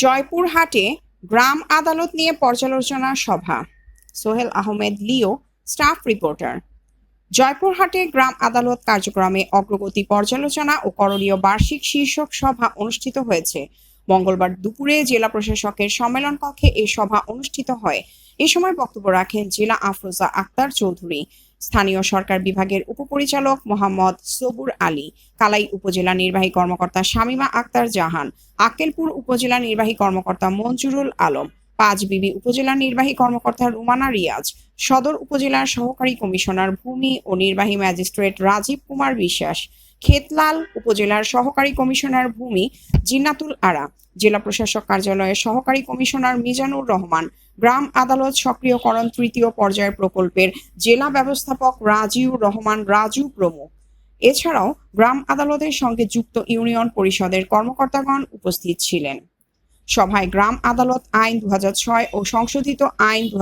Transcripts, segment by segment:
জয়পুরহাটে গ্রাম আদালত নিয়ে পর্যালোচনা সভা। Sohel Ahmed Leo, staff reporter. জয়পুরহাটে গ্রাম আদালত কার্যক্রমে অগ্রগতি পর্যালোচনা ও করণীয় বার্ষিক শীর্ষক সভা অনুষ্ঠিত হয়েছে। মঙ্গলবার দুপুরে জেলা প্রশাসকের সম্মেলন কক্ষে এই সভা অনুষ্ঠিত হয়। এ সময় বক্তব্য রাখেন জেলা আফরোজা আক্তার চৌধুরী। স্থানীয় সরকার বিভাগের উপপরিচালক মোহাম্মদ সবুর আলী, কালাই উপজেলা নির্বাহী কর্মকর্তা শামিমা আক্তার জাহান আকেলপুর উপজেলা নির্বাহী কর্মকর্তা মঞ্জুরুল আলম, পাঁচবিবি উপজেলা নির্বাহী কর্মকর্তা রুমানা রিয়াজ, সদর উপজেলার সহকারী কমিশনার ভূমি ও নির্বাহী ম্যাজিস্ট্রেট রাজীব কুমার বিশ্বাস খেতলাল উপজেলার সহকারী কমিশনার ভূমি জিন্নাতুল আরা, জেলা প্রশাসক কার্যালয়ের সহকারী কমিশনার মিজানুর রহমান, গ্রাম আদালত সক্রিয়করণ তৃতীয় পর্যায়ের প্রকল্পের জেলা ব্যবস্থাপক রাজিউর রহমান, রাজু প্রমুখ। এছাড়াও গ্রাম আদালতের সঙ্গে যুক্ত ইউনিয়ন পরিষদের কর্মকর্তাগণ উপস্থিত ছিলেন। সভায় গ্রাম আদালত আইন দু হাজার ছয় ও সংশোধিত আইন দু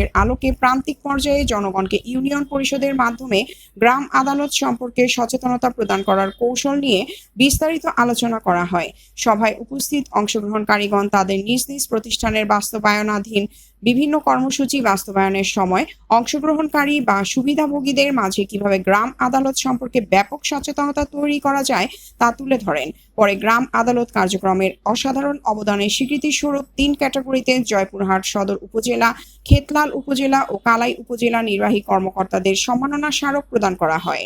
এর আলোকে প্রান্তিক পর্যায়ে জনগণকে ইউনিয়ন পরিষদের মাধ্যমে গ্রাম আদালত সম্পর্কে সচেতনতা প্রদান করার কৌশল নিয়ে বিস্তারিত আলোচনা করা হয়। সভায় উপস্থিত অংশগ্রহণকারীগণ তাদের নিজ নিজ প্রতিষ্ঠানের বাস্তবায়নাধীন বিভিন্ন কর্মসূচি বাস্তবায়নের সময় অংশগ্রহণকারী বা সুবিধাভোগীদের মাঝে কীভাবে গ্রাম আদালত সম্পর্কে ব্যাপক সচেতনতা তৈরি করা যায় তা তুলে ধরেন। পরে গ্রাম আদালত কার্যক্রমের অসাধারণ অবদানের স্বীকৃতি স্বরূপ তিন ক্যাটাগরিতে জয়পুরহাট সদর উপজেলা, খেতলাল উপজেলা ও কালাই উপজেলা নির্বাহী কর্মকর্তাদের সম্মাননা স্মারক প্রদান করা হয়।